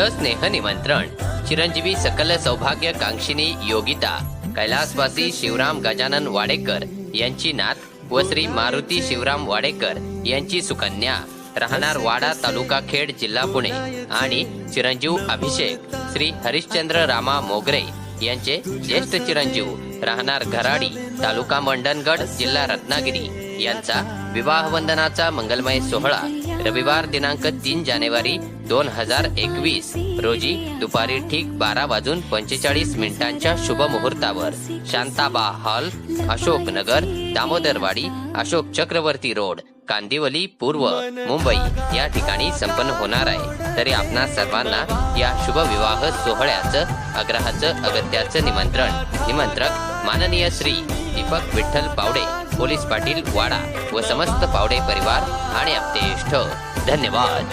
स्नेह निमंत्रण. चिरंजीवी सकल सौभाग्य कांक्षिणी योगिता. कैलासवासी शिवराम गजानन वाडेकर यांची नात व श्री मारुती शिवराम वाडेकर यांची सुकन्या. राहणार वाडा तालुका खेड जिल्हा पुणे. आणि चिरंजीव अभिषेक श्री हरिश्चंद्र रामा मोगरे यांचे ज्येष्ठ चिरंजीव. राहणार घराडी तालुका मंडणगड जिल्हा रत्नागिरी. यांचा विवाह वंदनाचा मंगलमय सोहळा रविवार दिनांक तीन जानेवारी दोन हजार एकवीस रोजी दुपारी ठीक बारा वाजून पंचेचाळीस मिनिटांच्या शुभ मुहूर्तावर शांताबा हॉल अशोक नगर दामोदरवाडी अशोक चक्रवर्ती रोड कांदिवली पूर्व मुंबई या ठिकाणी संपन्न होणार आहे. तरी आपणा सर्वांना या शुभ विवाह सोहळ्याचं अग्रहाचं अगत्याचं निमंत्रण. निमंत्रक माननीय श्री दीपक विठ्ठल पावडे. पोलीस पाटील वाडा व समस्त पावडे परिवार आणि आपते इष्ट. धन्यवाद.